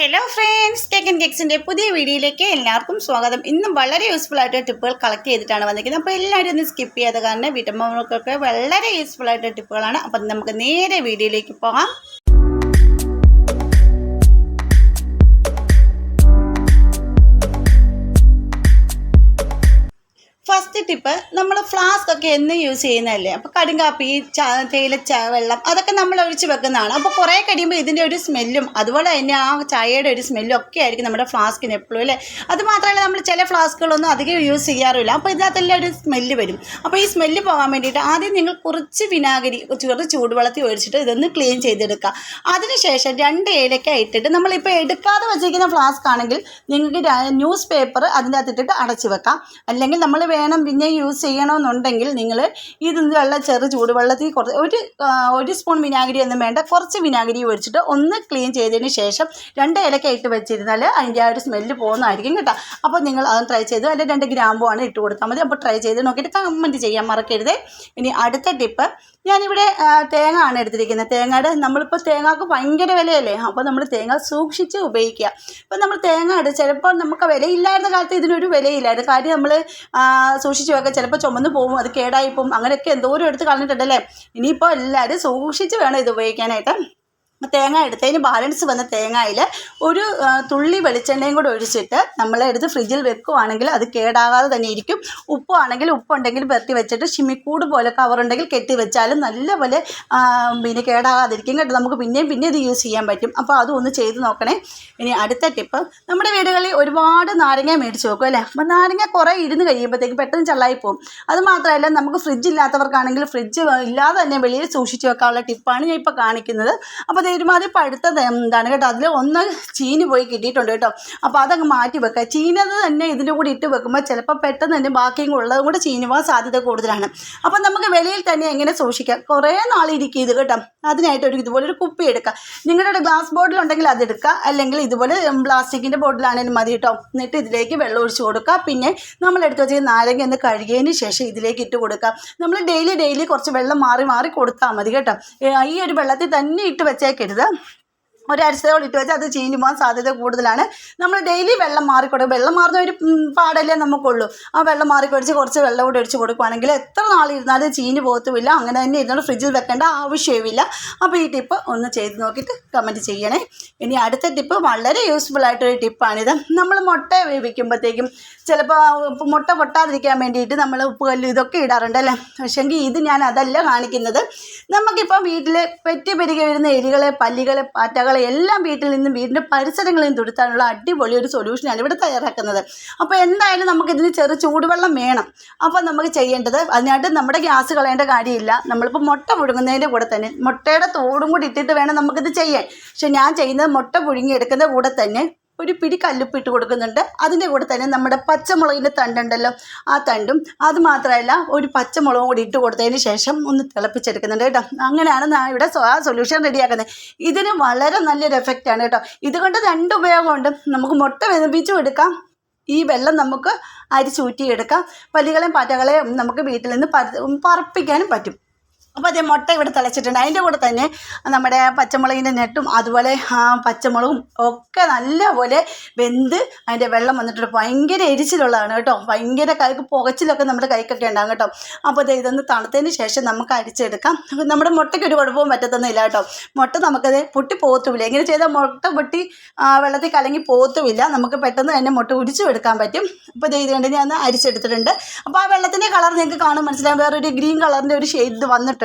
Hello friends cake and കേക്സിന്റെ പുതിയ വീഡിയോയിലേക്ക് എല്ലാവർക്കും സ്വാഗതം. ഇന്നും വളരെ യൂസ്ഫുൾ ആയിട്ട് ടിപ്പുകൾ കളക്ട് ചെയ്തിട്ടാണ് വന്നിരിക്കുന്നത്. അപ്പോൾ എല്ലാവരും ഒന്ന് സ്കിപ്പ് ചെയ്യാതെ കാരണം വീട്ടമ്മകൾക്കൊക്കെ വളരെ യൂസ്ഫുൾ ആയിട്ട് ടിപ്പുകളാണ് അപ്പം നമുക്ക് നേരെ വീഡിയോയിലേക്ക് പോകാം. ഫസ്റ്റ് ടിപ്പ് നമ്മൾ ഫ്ലാസ്ക് ഒക്കെ എന്നും യൂസ് ചെയ്യുന്നതല്ലേ? അപ്പോൾ കടുങ്കാപ്പി ച തേയില ച വെള്ളം അതൊക്കെ നമ്മൾ ഒഴിച്ച് വെക്കുന്നതാണ്. അപ്പോൾ കുറേ കഴിയുമ്പോൾ ഇതിന്റെ ഒരു സ്മെല്ലും അതുപോലെ തന്നെ ആ ചായയുടെ ഒരു സ്മെല്ലും ഒക്കെ ആയിരിക്കും നമ്മുടെ ഫ്ലാസ്കിന് എപ്പോഴും അല്ലേ? അത് മാത്രമല്ല നമ്മൾ ചില ഫ്ലാസ്കുകളൊന്നും അധികം യൂസ് ചെയ്യാറില്ല. അപ്പോൾ ഇതിനകത്തെല്ലാം ഒരു സ്മെല്ല് വരും. അപ്പോൾ ഈ സ്മെല്ല് പോകാൻ വേണ്ടിയിട്ട് ആദ്യം നിങ്ങൾ കുറച്ച് വിനാഗിരി ചെറു ചൂടുവെള്ളത്തിൽ ഒഴിച്ചിട്ട് ഇതൊന്ന് ക്ലീൻ ചെയ്തെടുക്കുക. അതിനുശേഷം രണ്ട് ഏലക്ക ഇട്ടിട്ട് നമ്മളിപ്പോൾ എടുക്കാതെ വെച്ചിരിക്കുന്ന ഫ്ലാസ്ക് ആണെങ്കിൽ നിങ്ങൾക്ക് ന്യൂസ് പേപ്പർ അതിന്റെ അകത്തിട്ടിട്ട് അടച്ചു വെക്കാം. അല്ലെങ്കിൽ നമ്മൾ വേണം പിന്നെ യൂസ് ചെയ്യണമെന്നുണ്ടെങ്കിൽ നിങ്ങൾ ഇത് വെള്ളം ചെറു ചൂടുവെള്ളത്തിൽ കുറച്ച് ഒരു ഒരു സ്പൂൺ വിനാഗിരി ഒന്നും വേണ്ട. കുറച്ച് വിനാഗിരി ഒഴിച്ചിട്ട് ഒന്ന് ക്ലീൻ ചെയ്തതിന് ശേഷം രണ്ട് ഇലക്ക ഇട്ട് വെച്ചിരുന്നാൽ അതിന്റെ ആ ഒരു സ്മെല്ല് പോകുന്നതായിരിക്കും കേട്ടോ. അപ്പോൾ നിങ്ങൾ അത് ട്രൈ ചെയ്തു അല്ലെങ്കിൽ രണ്ട് ഗ്രാമ്പുമാണ് ഇട്ട് കൊടുത്താൽ മതി. അപ്പോൾ ട്രൈ ചെയ്ത് നോക്കിയിട്ട് കമന്റ് ചെയ്യാൻ മറക്കരുത്. ഇനി അടുത്ത ടിപ്പ് ഞാനിവിടെ തേങ്ങ ആണ് എടുത്തിരിക്കുന്നത്. തേങ്ങയുടെ നമ്മളിപ്പോൾ തേങ്ങക്ക് ഭയങ്കര വിലയല്ലേ? അപ്പോൾ നമ്മൾ തേങ്ങ സൂക്ഷിച്ച് ഉപയോഗിക്കുക. അപ്പോൾ നമ്മൾ തേങ്ങ എടുത്ത് ചിലപ്പോൾ നമുക്ക് വിലയില്ലായിരുന്ന കാലത്ത് ഇതിനൊരു വിലയില്ലായിരുന്നു. കാര്യം നമ്മൾ സൂക്ഷിച്ച് വെക്കുക. ചിലപ്പോൾ ചുമന്ന് പോകും അത് കേടായി പോകും അങ്ങനെയൊക്കെ എന്തോരം എടുത്ത് കളഞ്ഞിട്ടുണ്ടല്ലേ? ഇനിയിപ്പോൾ എല്ലാവരും സൂക്ഷിച്ച് വേണം ഇത് ഉപയോഗിക്കാനായിട്ട്. തേങ്ങ എടുത്തതിന് ബാലൻസ് വന്ന തേങ്ങയിൽ ഒരു തുള്ളി വെളിച്ചെണ്ണയും കൂടെ ഒഴിച്ചിട്ട് നമ്മൾ എടുത്ത് ഫ്രിഡ്ജിൽ വെക്കുവാണെങ്കിൽ അത് കേടാകാതെ തന്നെ ഇരിക്കും. ഉപ്പാണെങ്കിൽ ഉപ്പുണ്ടെങ്കിൽ പെരട്ടി വെച്ചിട്ട് ഷിമിക്കൂട് പോലെ കവറുണ്ടെങ്കിൽ കെട്ടി വെച്ചാലും നല്ലപോലെ പിന്നെ കേടാകാതിരിക്കും കേട്ടോ. നമുക്ക് പിന്നെയും പിന്നെ ഇത് യൂസ് ചെയ്യാൻ പറ്റും. അപ്പോൾ അതും ഒന്ന് ചെയ്ത് നോക്കണേ. ഇനി അടുത്ത ടിപ്പ് നമ്മുടെ വീടുകളിൽ ഒരുപാട് നാരങ്ങ മേടിച്ച് വെക്കും അല്ലേ? അപ്പോൾ നാരങ്ങ കുറേ ഇരുന്ന് കഴിയുമ്പോഴത്തേക്ക് പെട്ടെന്ന് ചള്ളായി പോകും അത് മാത്രമല്ല നമുക്ക് ഫ്രിഡ്ജ് ഇല്ലാത്തവർക്കാണെങ്കിൽ ഫ്രിഡ്ജ് ഇല്ലാതെ തന്നെ വെളിയിൽ സൂക്ഷിച്ച് വെക്കാനുള്ള ടിപ്പാണ് ഞാൻ ഇപ്പോൾ കാണിക്കുന്നത്. അപ്പോൾ ഒരുമാതിരി പഴുത്തത് എന്താണ് കേട്ടോ? അതിൽ ഒന്ന് ചീനി പോയി കിട്ടിയിട്ടുണ്ട് കേട്ടോ. അപ്പോൾ അതങ്ങ് മാറ്റി വെക്കുക. ചീനത് തന്നെ ഇതിന്റെ കൂടി ഇട്ട് വെക്കുമ്പോൾ ചിലപ്പോൾ പെട്ടെന്ന് തന്നെ ബാക്കിയും ഉള്ളതും കൂടെ ചീഞ്ഞു പോകാൻ സാധ്യത കൂടുതലാണ്. അപ്പം നമുക്ക് വെളിയിൽ തന്നെ എങ്ങനെ സൂക്ഷിക്കാം. കുറേ നാളിരിക്കും ഇത് കേട്ടോ. അതിനായിട്ട് ഒരു ഇതുപോലെ ഒരു കുപ്പി എടുക്കുക നിങ്ങളുടെ ഗ്ലാസ് ബോട്ടിൽ ഉണ്ടെങ്കിൽ അതെടുക്കുക അല്ലെങ്കിൽ ഇതുപോലെ പ്ലാസ്റ്റിക്കിന്റെ ബോട്ടിലാണെങ്കിലും മതി കേട്ടോ. എന്നിട്ട് ഇതിലേക്ക് വെള്ളം ഒഴിച്ച് കൊടുക്കുക പിന്നെ നമ്മൾ എടുത്ത് വെച്ച നാരങ്ങ ഒന്ന് കഴുകിയതിന് ശേഷം ഇതിലേക്ക് ഇട്ട് കൊടുക്കുക നമ്മൾ ഡെയിലി ഡെയിലി കുറച്ച് വെള്ളം മാറി മാറി കൊടുത്താൽ മതി കേട്ടോ. ഈ ഒരു വെള്ളത്തിൽ തന്നെ ഇട്ട് വെച്ചേക്കരുത്. ഒരാഴ്ചയോളം ഇട്ട് വെച്ചാൽ അത് ചീഞ്ഞു പോകാൻ സാധ്യത കൂടുതലാണ്. നമ്മൾ ഡെയിലി വെള്ളം മാറിക്കൊടുക്കും. വെള്ളം മാറുന്ന ഒരു പാടല്ലേ നമുക്കുള്ളൂ. ആ വെള്ളം മാറിക്കൊടിച്ച് കുറച്ച് വെള്ളം കൂടി ഒഴിച്ച് കൊടുക്കുകയാണെങ്കിൽ എത്ര നാളിരുന്നാലും ചീഞ്ഞു പോകത്തുമില്ല. അങ്ങനെ തന്നെ ഇരുന്നാൽ ഫ്രിഡ്ജിൽ വെക്കേണ്ട ആവശ്യമില്ല അപ്പോൾ ഈ ടിപ്പ് ഒന്ന് ചെയ്ത് നോക്കിയിട്ട് കമന്റ് ചെയ്യണേ. ഇനി അടുത്ത ടിപ്പ് വളരെ യൂസ്ഫുൾ ആയിട്ടൊരു ടിപ്പാണിത് നമ്മൾ മുട്ട വേവിക്കുമ്പോഴത്തേക്കും ചിലപ്പോൾ മുട്ട പൊട്ടാതിരിക്കാൻ വേണ്ടിയിട്ട് നമ്മൾ ഉപ്പ് കല്ല് ഇതൊക്കെ ഇടാറുണ്ട് അല്ലേ? പക്ഷേങ്കിൽ ഇത് ഞാൻ അതല്ല കാണിക്കുന്നത്. നമുക്കിപ്പം വീട്ടിൽ പെറ്റി പെരുകി വരുന്ന എലികളെ പല്ലികളെ പാറ്റകളെ എല്ലാം വീട്ടിൽ നിന്നും വീടിന്റെ പരിസരങ്ങളിൽ നിന്നും തുടുത്താനുള്ള അടിപൊളി ഒരു സൊല്യൂഷനാണ് ഇവിടെ തയ്യാറാക്കുന്നത്. അപ്പോൾ എന്തായാലും നമുക്കിതിന് ചെറു ചൂടുവെള്ളം വേണം. അപ്പോൾ നമുക്ക് ചെയ്യേണ്ടത് അതിനായിട്ട് നമ്മുടെ ഗ്യാസ് കളയേണ്ട കാര്യമില്ല. നമ്മളിപ്പോൾ മുട്ട പുഴുങ്ങുന്നതിന്റെ കൂടെ തന്നെ മുട്ടയുടെ തോടും കൂടി ഇട്ടിട്ട് വേണം നമുക്കിത് ചെയ്യാൻ. പക്ഷെ ഞാൻ ചെയ്യുന്നത് മുട്ട പുഴുങ്ങിയെടുക്കുന്ന കൂടെ തന്നെ ഒരു പിടി കല്ലുപ്പ് ഇട്ട് കൊടുക്കുന്നുണ്ട്. അതിന്റെ കൂടെ തന്നെ നമ്മുടെ പച്ചമുളകിന്റെ തണ്ടുണ്ടല്ലോ ആ തണ്ടും അത് മാത്രമല്ല ഒരു പച്ചമുളകും കൂടി ഇട്ട് കൊടുത്തതിന് ശേഷം ഒന്ന് തിളപ്പിച്ചെടുക്കുന്നുണ്ട് കേട്ടോ. അങ്ങനെയാണ് ഞാൻ ഇവിടെ ആ സൊല്യൂഷൻ റെഡിയാക്കുന്നത്. ഇതിന് വളരെ നല്ലൊരു എഫക്റ്റാണ് കേട്ടോ. ഇതുകൊണ്ട് രണ്ട് ഉപയോഗമുണ്ട്. നമുക്ക് മുട്ട വെതിപ്പിച്ചും എടുക്കാം. ഈ വെള്ളം നമുക്ക് അരിച്ചൂറ്റിയെടുക്കാം. പല്ലികളെയും പാറ്റകളെയും നമുക്ക് വീട്ടിൽ നിന്ന് പറപ്പിക്കാനും പറ്റും. അപ്പോൾ അതേ മുട്ട ഇവിടെ തിളച്ചിട്ടുണ്ട്. അതിന്റെ കൂടെ തന്നെ നമ്മുടെ പച്ചമുളകിന്റെ നെട്ടും അതുപോലെ പച്ചമുളകും ഒക്കെ നല്ലപോലെ വെന്ത് അതിന്റെ വെള്ളം വന്നിട്ടുണ്ട്. ഭയങ്കര എരിച്ചിലുള്ളതാണ് കേട്ടോ. ഭയങ്കര കൈക്ക് പുകച്ചിലൊക്കെ നമ്മുടെ കൈക്കൊക്കെ ഉണ്ടാകും കേട്ടോ. അപ്പോൾ ദേ ഇതൊന്ന് തണുത്തതിന് ശേഷം നമുക്ക് അരിച്ചെടുക്കാം. നമ്മുടെ മുട്ടയ്ക്ക് ഒരു കുഴപ്പവും പറ്റത്തൊന്നുമില്ല കേട്ടോ. മുട്ട നമുക്കത് പൊട്ടി പോകത്തുമില്ല എങ്ങനെ ചെയ്താൽ മുട്ട പൊട്ടി വെള്ളത്തിൽ കലങ്ങി പോകത്തുമില്ല നമുക്ക് പെട്ടെന്ന് തന്നെ മുട്ട ഉരിച്ചും എടുക്കാൻ പറ്റും അപ്പോൾ ഇത് കണ്ട് ഞാൻ അരിച്ചെടുത്തിട്ടുണ്ട്. അപ്പോൾ ആ വെള്ളത്തിന്റെ കളർ നിങ്ങൾക്ക് കാണാൻ മനസ്സിലാകും വേറൊരു ഗ്രീൻ കളറിന്റെ ഒരു ഷെയ്ഡ് വന്നിട്ടുണ്ട്.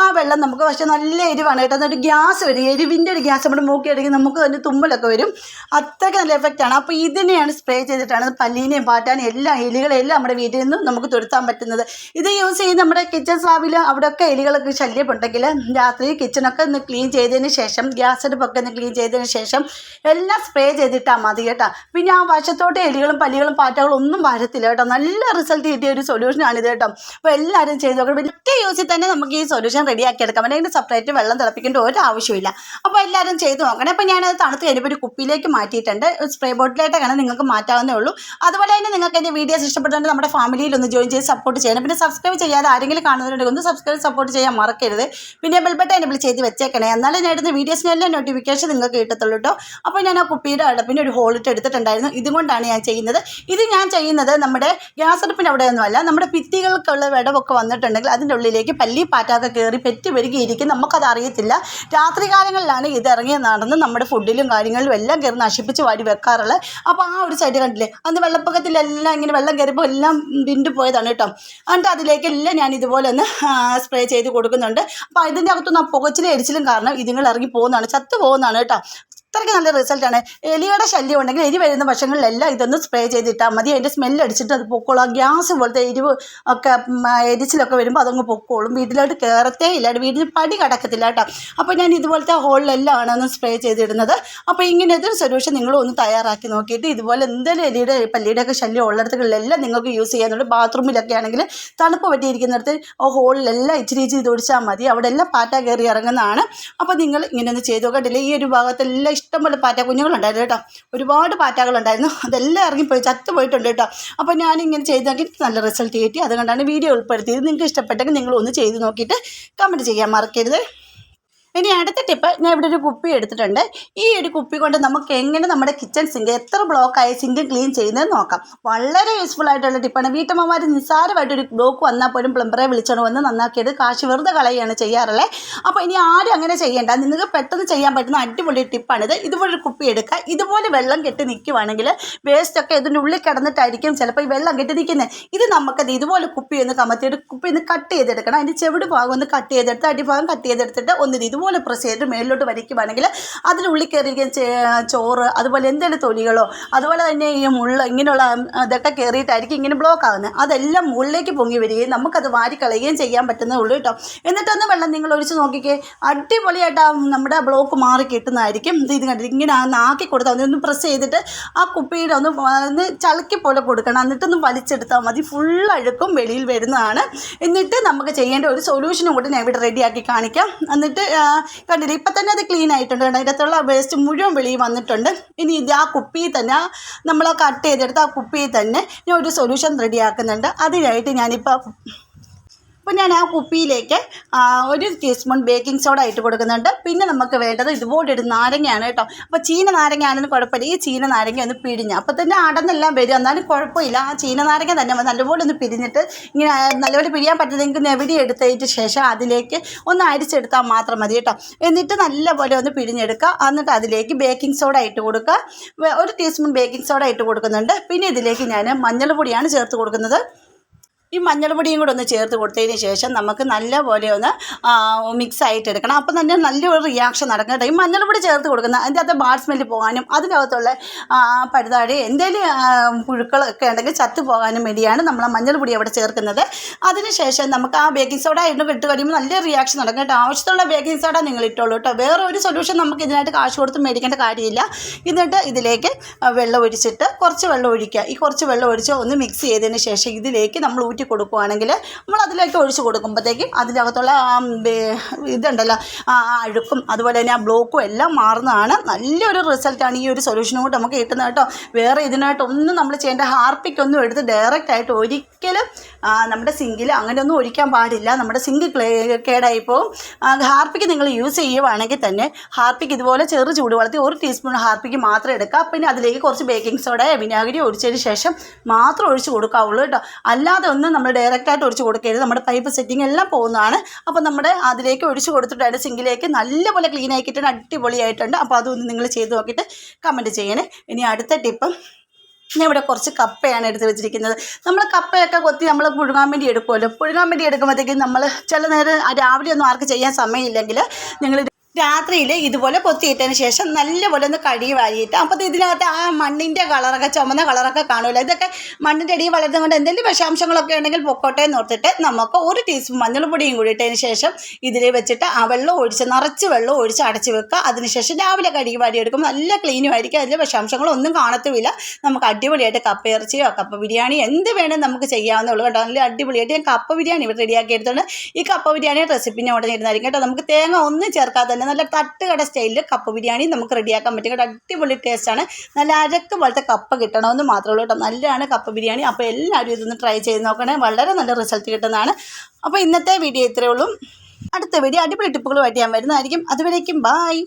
ആ വെള്ളം നമുക്ക് പക്ഷേ നല്ല എരിവാണ് കേട്ടോ. എന്നിട്ട് ഗ്യാസ് വരും. എരിവിന്റെ ഒരു ഗ്യാസ് നമ്മുടെ മൂക്കി അടിക്കും നമുക്ക് അതിന്റെ തുമ്മലൊക്കെ വരും. അത്രയ്ക്ക് നല്ല എഫക്റ്റാണ് അപ്പോൾ ഇതിനെയാണ് സ്പ്രേ ചെയ്തിട്ടാണ് പല്ലീനെയും പാറ്റാനും എല്ലാം എലികളെല്ലാം നമ്മുടെ വീട്ടിൽ നിന്നും നമുക്ക് തുരുത്താൻ പറ്റുന്നത്. ഇത് യൂസ് ചെയ്ത് നമ്മുടെ കിച്ചൺ സ്ലാബിൽ അവിടെയൊക്കെ എലികളൊക്കെ ശല്യമുണ്ടെങ്കിൽ രാത്രി കിച്ചണൊക്കെ ഒന്ന് ക്ലീൻ ചെയ്തതിന് ശേഷം ഗ്യാസ് അടുപ്പൊക്കെ ഒന്ന് ക്ലീൻ ചെയ്തതിന് ശേഷം എല്ലാം സ്പ്രേ ചെയ്തിട്ടാൽ മതി കേട്ടോ. പിന്നെ ആ വശത്തോട്ട് എലികളും പല്ലികളും പാറ്റകളും ഒന്നും വരത്തില്ല കേട്ടോ. നല്ല റിസൾട്ട് കിട്ടിയ ഒരു ഇത് കേട്ടോ. അപ്പോൾ എല്ലാവരും ചെയ്ത് നോക്കണം. ഒറ്റ യൂസിൽ തന്നെ നമുക്ക് നമുക്ക് ഈ സൊല്യൂഷൻ റെഡിയാക്കി എടുക്കാം അതിന് സെപ്പറേറ്റ് വെള്ളം തിളപ്പിക്കേണ്ട ഒരു ആവശ്യമില്ല അപ്പോൾ എല്ലാവരും ചെയ്ത് നോക്കണേ. അപ്പോൾ ഞാനത് തണുത്ത് കഴിഞ്ഞപ്പോൾ ഒരു കുപ്പിയിലേക്ക് മാറ്റിയിട്ടുണ്ട്. സ്പ്രേ ബോട്ടിലായിട്ടാണ് നിങ്ങൾക്ക് മാറ്റാവുന്നേ ഉള്ളൂ. അതുപോലെ തന്നെ നിങ്ങൾക്ക് എന്റെ വീഡിയോസ് ഇഷ്ടപ്പെട്ടുകൊണ്ട് നമ്മുടെ ഫാമിലിയിൽ ഒന്ന് ജോയിൻ ചെയ്ത് സപ്പോർട്ട് ചെയ്യണം. പിന്നെ സബ്സ്ക്രൈബ് ചെയ്യാതെ ആരെങ്കിലും കാണുന്നവരുണ്ടെങ്കിൽ ഒന്ന് സബ്സ്ക്രൈബ് സപ്പോർട്ട് ചെയ്യാൻ മറക്കരുത്. പിന്നെ ബെൽബട്ടൺ എനബിൾ ചെയ്ത് വെച്ചേക്കണേ. എന്നാലും ഞാൻ ഇടുന്ന വീഡിയോസിനെല്ലാം നോട്ടിഫിക്കേഷൻ നിങ്ങൾക്ക് കിട്ടത്തുള്ളൂ കേട്ടോ അപ്പോൾ ഞാൻ ആ കുപ്പിയുടെ അടപ്പിന് ഒരു ഹോളിട്ട് എടുത്തിട്ടുണ്ടായിരുന്നു. ഇതുകൊണ്ടാണ് ഞാൻ ചെയ്യുന്നത്. ഇത് ഞാൻ ചെയ്യുന്നത് നമ്മുടെ ഗ്യാസ് അടുപ്പിന്റെ അവിടെയൊന്നുമല്ല. നമ്മുടെ ഭിത്തികൾക്കുള്ള വിടവൊക്കെ വന്നിട്ടുണ്ടെങ്കിൽ അതിന്റെ ഉള്ളിലേക്ക് പല്ലി പാറ്റൊക്കെ കയറി പെറ്റി പെരുകിയിരിക്കും. നമുക്കത് അറിയത്തില്ല രാത്രി കാലങ്ങളിലാണ് ഇത് ഇറങ്ങി നടന്ന് നമ്മുടെ ഫുഡിലും കാര്യങ്ങളിലും എല്ലാം കയറി നശിപ്പിച്ച് വാടി വെക്കാറുള്ളത്. അപ്പോൾ ആ ഒരു സൈഡ് കണ്ടില്ലേ? അന്ന് വെള്ളപ്പൊക്കത്തിലെല്ലാം ഇങ്ങനെ വെള്ളം കയറിയപ്പോൾ എല്ലാം വിണ്ടു പോയതാണ് കേട്ടോ. എന്നിട്ട് അതിലേക്കെല്ലാം ഞാൻ ഇതുപോലെ ഒന്ന് സ്പ്രേ ചെയ്ത് കൊടുക്കുന്നുണ്ട്. അപ്പോൾ ഇതിന്റെ അകത്തുനിന്ന് ആ പുകച്ചിലും എരിച്ചിലും കാരണം ഇതുങ്ങൾ ഇറങ്ങി പോകുന്നതാണ്. ചത്തു പോകുന്നതാണ് കേട്ടോ. അത്രയ്ക്ക് നല്ല റിസൾട്ടാണ് എലിയുടെ ശല്യം ഉണ്ടെങ്കിൽ എരി വരുന്ന വശങ്ങളിലെല്ലാം ഇതൊന്ന് സ്പ്രേ ചെയ്തിട്ടാൽ മതി. അതിന്റെ സ്മെല്ല് അടിച്ചിട്ട് അത് പൊക്കോളും. ഗ്യാസ് പോലത്തെ എരിവ് ഒക്കെ എരിച്ചിലൊക്കെ വരുമ്പോൾ അതങ്ങ് പൊക്കോളും. വീട്ടിലോട്ട് കയറത്തേ ഇല്ല. വീട്ടിൽ പടി കടക്കത്തില്ല കേട്ടോ. അപ്പോൾ ഞാൻ ഇതുപോലത്തെ ഹോളിലെല്ലാം ആണ് ഒന്ന് സ്പ്രേ ചെയ്തിടുന്നത്. അപ്പോൾ ഇങ്ങനത്തെ ഒരു സൊല്യൂഷൻ നിങ്ങൾ ഒന്ന് തയ്യാറാക്കി നോക്കിയിട്ട് ഇതുപോലെ എന്തെങ്കിലും എലിയുടെ പല്ലിയുടെ ഒക്കെ ശല്യം ഉള്ളിടത്തുകളിലെല്ലാം നിങ്ങൾക്ക് യൂസ് ചെയ്യാനുണ്ട്. ബാത്റൂമിലൊക്കെ ആണെങ്കിൽ തണുപ്പ് പറ്റിയിരിക്കുന്നിടത്ത് ഹോളിലെല്ലാം ഇച്ചിരി ഇച്ചിരി തൊടിച്ചാൽ മതി. അവിടെ എല്ലാം പാറ്റ കയറി ഇറങ്ങുന്നതാണ്. അപ്പോൾ നിങ്ങൾ ഇങ്ങനെ ഒന്ന് ചെയ്ത് നോക്കട്ടില്ല ഈ ഒരു ഭാഗത്തെല്ലാം ഇഷ്ടംപോലെ പാറ്റ കുഞ്ഞുങ്ങളുണ്ടായിരുന്നു കേട്ടോ. ഒരുപാട് പാറ്റകളുണ്ടായിരുന്നു. അതെല്ലാം ഇറങ്ങിപ്പോയി ചത്തു പോയിട്ടുണ്ട് കേട്ടോ. അപ്പോൾ ഞാനിങ്ങനെ ചെയ്ത് നോക്കി എനിക്ക് നല്ല റിസൾട്ട് കിട്ടി. അതുകൊണ്ടാണ് വീഡിയോ ഉൾപ്പെടുത്തിയത്. നിങ്ങൾക്ക് ഇഷ്ടപ്പെട്ടെങ്കിൽ നിങ്ങൾ ഒന്ന് ചെയ്ത് നോക്കിയിട്ട് കമന്റ് ചെയ്യാൻ മറക്കരുത്. ഇനി അടുത്ത ടിപ്പ് ഞാൻ ഇവിടെ ഒരു കുപ്പി എടുത്തിട്ടുണ്ട്. ഈ ഒരു കുപ്പി കൊണ്ട് നമുക്ക് എങ്ങനെ നമ്മുടെ കിച്ചൺ സിങ്ക് എത്ര ബ്ലോക്കായ സിങ്ക് ക്ലീൻ ചെയ്യുന്നത് നോക്കാം. വളരെ യൂസ്ഫുൾ ആയിട്ടുള്ള ടിപ്പാണ് വീട്ടമ്മമാർ നിസ്സാരമായിട്ട് ഒരു ബ്ലോക്ക് വന്നാൽ പോലും പ്ലംബറെ വിളിച്ചോണ്ട് വന്ന് നന്നാക്കിയത് കാശ് വെറുതെ കളയുകയാണ് ചെയ്യാറുള്ളത് അപ്പോൾ ഇനി ആരും അങ്ങനെ ചെയ്യേണ്ട. നിങ്ങൾക്ക് പെട്ടെന്ന് ചെയ്യാൻ പറ്റുന്ന അടിപൊളി ടിപ്പാണിത് ഇതുപോലെ ഒരു കുപ്പി എടുക്കുക. ഇതുപോലെ വെള്ളം കെട്ടി നിൽക്കുവാണെങ്കിൽ വേസ്റ്റൊക്കെ ഇതിന്റെ ഉള്ളിൽ കിടന്നിട്ടായിരിക്കും ചിലപ്പോൾ ഈ വെള്ളം കെട്ടി നിൽക്കുന്നത് ഇത് നമുക്കത് ഇതുപോലെ കുപ്പി ഒന്ന് കമത്തിയിട്ട് കുപ്പി ഒന്ന് കട്ട് ചെയ്തെടുക്കണം. അതിന്റെ ചെവിട് ഭാഗം ഒന്ന് കട്ട് ചെയ്തെടുത്ത് അടിഭാഗം കട്ട് ചെയ്തെടുത്തിട്ട് ഒന്ന് ഇത് ഇതുപോലെ പ്രസ് ചെയ്തിട്ട് മേളിലോട്ട് വരയ്ക്കുവാണെങ്കിൽ അതിനുള്ളിൽ കയറിയിരിക്കുന്ന ചോറ് അതുപോലെ എന്തെങ്കിലും തൊലികളോ അതുപോലെ തന്നെ ഈ മുള്ള ഇങ്ങനെയുള്ള ഇതൊക്കെ കയറിയിട്ടായിരിക്കും ഇങ്ങനെ ബ്ലോക്ക് ആകുന്നത് അതെല്ലാം മുകളിലേക്ക് പൊങ്ങി വരികയും നമുക്കത് വാരിക്കളയുകയും ചെയ്യാൻ പറ്റുന്നേ ഉള്ളൂ കേട്ടോ. എന്നിട്ടൊന്ന് വെള്ളം നിങ്ങൾ ഒഴിച്ച് നോക്കിക്കേ. അടിപൊളിയായിട്ട് നമ്മുടെ ബ്ലോക്ക് മാറി കിട്ടുന്നതായിരിക്കും. ഇത് ഇത് കണ്ടിട്ട് ഇങ്ങനെ ആക്കി കൊടുത്താൽ മതി. ഒന്ന് പ്രസ് ചെയ്തിട്ട് ആ കുപ്പിയുടെ ഒന്ന് ഒന്ന് ചളുക്കി പോലെ കൊടുക്കണം. എന്നിട്ടൊന്ന് വലിച്ചെടുത്താൽ മതി. ഫുൾ അഴുക്കും വെളിയിൽ വരുന്നതാണ്. എന്നിട്ട് നമുക്ക് ചെയ്യേണ്ട ഒരു സൊല്യൂഷനും കൂടി ഞാൻ ഇവിടെ റെഡിയാക്കി കാണിക്കാം. എന്നിട്ട് കണ്ടില്ലേ ഇപ്പം തന്നെ അത് ക്ലീൻ ആയിട്ടുണ്ട് കണ്ടോ? അതിനകത്തുള്ള വേസ്റ്റ് മുഴുവൻ വെളിയിൽ വന്നിട്ടുണ്ട്. ഇനി ഇത് ആ കുപ്പിയിൽ തന്നെ നമ്മൾ കട്ട് ചെയ്തെടുത്ത് ആ കുപ്പിയിൽ തന്നെ ഞാൻ ഒരു സൊല്യൂഷൻ റെഡിയാക്കുന്നുണ്ട് അതിനായിട്ട് ഞാനിപ്പോൾ അപ്പോൾ ഞാൻ ആ കുപ്പിയിലേക്ക് ഒരു ടീസ്പൂൺ ബേക്കിംഗ് സോഡ ഇട്ട് കൊടുക്കുന്നുണ്ട്. പിന്നെ നമുക്ക് വേണ്ടത് ഇതുപോലെ ഒരു നാരങ്ങയാണ് കേട്ടോ. അപ്പോൾ ചീന നാരങ്ങയാണെന്ന് കുഴപ്പമില്ല. ഈ ചീന നാരങ്ങ ഒന്ന് പിഴിഞ്ഞ്. അപ്പോൾ തന്നെ അടന്നെല്ലാം വരും. എന്നാലും കുഴപ്പമില്ല. ആ ചീന നാരങ്ങ തന്നെ നല്ലപോലെ ഒന്ന് പിരിഞ്ഞിട്ട് ഇങ്ങനെ നല്ലപോലെ പിരിയാൻ പറ്റുന്നെങ്കിൽ നെവിടി എടുത്തതിന് ശേഷം അതിലേക്ക് ഒന്ന് അരിച്ചെടുത്താൽ മാത്രം മതി കേട്ടോ. എന്നിട്ട് നല്ലപോലെ ഒന്ന് പിഴിഞ്ഞെടുക്കുക. എന്നിട്ട് അതിലേക്ക് ബേക്കിംഗ് സോഡ ഇട്ട് കൊടുക്കുക. ഒരു ടീസ്പൂൺ ബേക്കിംഗ് സോഡ ഇട്ട് കൊടുക്കുന്നുണ്ട്. പിന്നെ ഇതിലേക്ക് ഞാൻ മഞ്ഞൾ പൊടിയാണ് ചേർത്ത് കൊടുക്കുന്നത്. ഈ മഞ്ഞൾപ്പൊടിയും കൂടെ ഒന്ന് ചേർത്ത് കൊടുത്തതിന് ശേഷം നമുക്ക് നല്ലപോലെ ഒന്ന് മിക്സ് ആയിട്ട് എടുക്കണം. അപ്പം തന്നെ നല്ലൊരു റിയാക്ഷൻ നടക്കും കേട്ടോ. ഈ മഞ്ഞൾപ്പൊടി ചേർത്ത് കൊടുക്കുന്ന അതിന്റെ അകത്ത് ബാഡ് പോകാനും അതിനകത്തുള്ള ആ, പഴുതാടി എന്തെങ്കിലും പുഴുക്കളൊക്കെ ഉണ്ടെങ്കിൽ ചത്തു പോകാനും വേണ്ടിയാണ് നമ്മൾ മഞ്ഞൾപ്പൊടി അവിടെ ചേർക്കുന്നത്. അതിനുശേഷം നമുക്ക് ആ ബേക്കിംഗ് സോഡ ഇട്ട് ഇട്ട് കഴിയുമ്പോൾ നല്ല റിയാക്ഷൻ നടക്കും കേട്ടോ. ബേക്കിംഗ് സോഡ നിങ്ങൾ ഇട്ടോളൂ കേട്ടോ. വേറെ ഒരു സൊല്യൂഷൻ നമുക്ക് ഇതിനായിട്ട് കാശ് കൊടുത്ത് മേടിക്കേണ്ട കാര്യമില്ല. എന്നിട്ട് ഇതിലേക്ക് വെള്ളം ഒഴിച്ചിട്ട് കുറച്ച് വെള്ളം ഒഴിക്കുക. ഈ കുറച്ച് വെള്ളം ഒഴിച്ച് ഒന്ന് മിക്സ് ചെയ്തതിന് ശേഷം ഇതിലേക്ക് നമ്മൾ ഊറ്റി കൊടുക്കുകയാണെങ്കിൽ നമ്മൾ അതിലേക്ക് ഒഴിച്ച് കൊടുക്കുമ്പോഴത്തേക്കും അതിന്റെ അകത്തുള്ള ഇതുണ്ടല്ലോ അഴുക്കും അതുപോലെ തന്നെ ആ ബ്ലോക്കും എല്ലാം മാറുന്നതാണ്. നല്ലൊരു റിസൾട്ടാണ് ഈ ഒരു സൊല്യൂഷനും കൂടെ നമുക്ക് കിട്ടുന്നത് കേട്ടോ. വേറെ ഇതിനായിട്ടൊന്നും നമ്മൾ ചെയ്യേണ്ട ഹാർപ്പിക്കൊന്നും എടുത്ത് ഡയറക്റ്റ് ആയിട്ട് ഒരിക്കലും നമ്മുടെ സിങ്കിൽ അങ്ങനെയൊന്നും ഒഴിക്കാൻ പാടില്ല. നമ്മുടെ സിങ്ക് ക്ലേ പോകും ഹാർപ്പിക്ക് നിങ്ങൾ യൂസ് ചെയ്യുവാണെങ്കിൽ തന്നെ ഹാർപ്പിക്ക് ഇതുപോലെ ചെറു ചൂടുവെള്ളത്തിൽ ഒരു ടീസ്പൂൺ ഹാർപ്പിക്ക് മാത്രം എടുക്കുക. പിന്നെ അതിലേക്ക് കുറച്ച് ബേക്കിംഗ് സോഡ വിനാഗിരി ഒഴിച്ചതിന് ശേഷം മാത്രം ഒഴിച്ച് കൊടുക്കാവുള്ളൂ കേട്ടോ. അല്ലാതെ ഒന്നും നമ്മൾ ഡയറക്റ്റായിട്ട് ഒഴിച്ച് കൊടുക്കരുത്. നമ്മുടെ പൈപ്പ് സെറ്റിംഗ് എല്ലാം പോകുന്നതാണ്. അപ്പോൾ നമ്മുടെ അതിലേക്ക് ഒഴിച്ച് കൊടുത്തിട്ട് അതിന്റെ സിങ്കിലേക്ക് നല്ലപോലെ ക്ലീൻ ആക്കിയിട്ടുണ്ട് അടിപൊളിയായിട്ടുണ്ട്. അപ്പോൾ അതൊന്ന് നിങ്ങൾ ചെയ്ത് നോക്കിയിട്ട് കമന്റ് ചെയ്യണേ. ഇനി അടുത്ത ടിപ്പ് ഞാൻ ഇവിടെ കുറച്ച് കപ്പയാണ് എടുത്ത് വെച്ചിരിക്കുന്നത്. നമ്മൾ കപ്പയൊക്കെ കൊത്തി നമ്മൾ പുഴുങ്ങാൻ വേണ്ടി എടുക്കുമല്ലോ. പുഴുങ്ങാൻ വേണ്ടി എടുക്കുമ്പോഴത്തേക്കും നമ്മൾ ചില നേരം രാവിലെ ഒന്നും ആർക്ക് ചെയ്യാൻ സമയമില്ലെങ്കിൽ നിങ്ങൾ രാത്രിയിൽ ഇതുപോലെ കൊത്തിയിട്ടതിന് ശേഷം നല്ലപോലെ ഒന്ന് കഴുകി വാരിയിട്ട് അപ്പോൾ ഇതിനകത്ത് ആ മണ്ണിന്റെ കളറൊക്കെ ചുമന്ന കളറൊക്കെ കാണുമല്ലോ. ഇതൊക്കെ മണ്ണിന്റെ അടിയിൽ വളരുന്നതുകൊണ്ട് എന്തെങ്കിലും വിഷാംശങ്ങളൊക്കെ ഉണ്ടെങ്കിൽ പൊക്കോട്ടെ എന്ന് ഓർത്തിട്ട് നമുക്ക് ഒരു ടീസ്പൂൺ മഞ്ഞൾപ്പൊടിയും കൂടി ഇട്ടതിന് ശേഷം ഇതിൽ വെച്ചിട്ട് ആ വെള്ളം ഒഴിച്ച് നിറച്ച് വെള്ളം ഒഴിച്ച് അടച്ച് വെക്കുക. അതിനുശേഷം രാവിലെ കഴുകി വാരി എടുക്കും നല്ല ക്ലീനും ആയിരിക്കും. അതിൽ വിഷാംശങ്ങളൊന്നും കാണത്തുമില്ല നമുക്ക് അടിപൊളിയായിട്ട് കപ്പ ഇറച്ചിയോ കപ്പ ബിരിയാണി എന്ത് വേണം നമുക്ക് ചെയ്യാവുന്നുള്ളൂ കേട്ടോ. നല്ല അടിപൊളിയായിട്ട് ഞാൻ കപ്പ ബിരിയാണി ഇവിടെ റെഡിയാക്കി എടുത്തുകൊണ്ട് ഈ കപ്പ ബിരിയാണി റെസിപ്പി ഞാൻ ഉടനെ ഇരുന്നായിരിക്കും കേട്ടോ. നമുക്ക് തേങ്ങ ഒന്നും ചേർക്കാതെ തന്നെ നല്ല തട്ടുകട സ്റ്റൈലിൽ കപ്പ ബിരിയാണി നമുക്ക് റെഡിയാക്കാൻ പറ്റും. കേട്ടോ അടിപൊളി ടേസ്റ്റാണ് നല്ല അരക്ക് പോലത്തെ കപ്പ കിട്ടണമെന്ന് മാത്രമേ ഉള്ളൂ കേട്ടോ. നല്ലതാണ് കപ്പ ബിരിയാണി. അപ്പോൾ എല്ലാവരും ഇതൊന്ന് ട്രൈ ചെയ്ത് നോക്കണേ. വളരെ നല്ല റിസൾട്ട് കിട്ടുന്നതാണ്. അപ്പോൾ ഇന്നത്തെ വീഡിയോ ഇത്രയേ ഉള്ളൂ. അടുത്ത വീഡിയോ അടിപൊളി ടിപ്പുകളുമായിട്ട് ഞാൻ വരുന്നതായിരിക്കും. അതുവരേക്കും ബായ്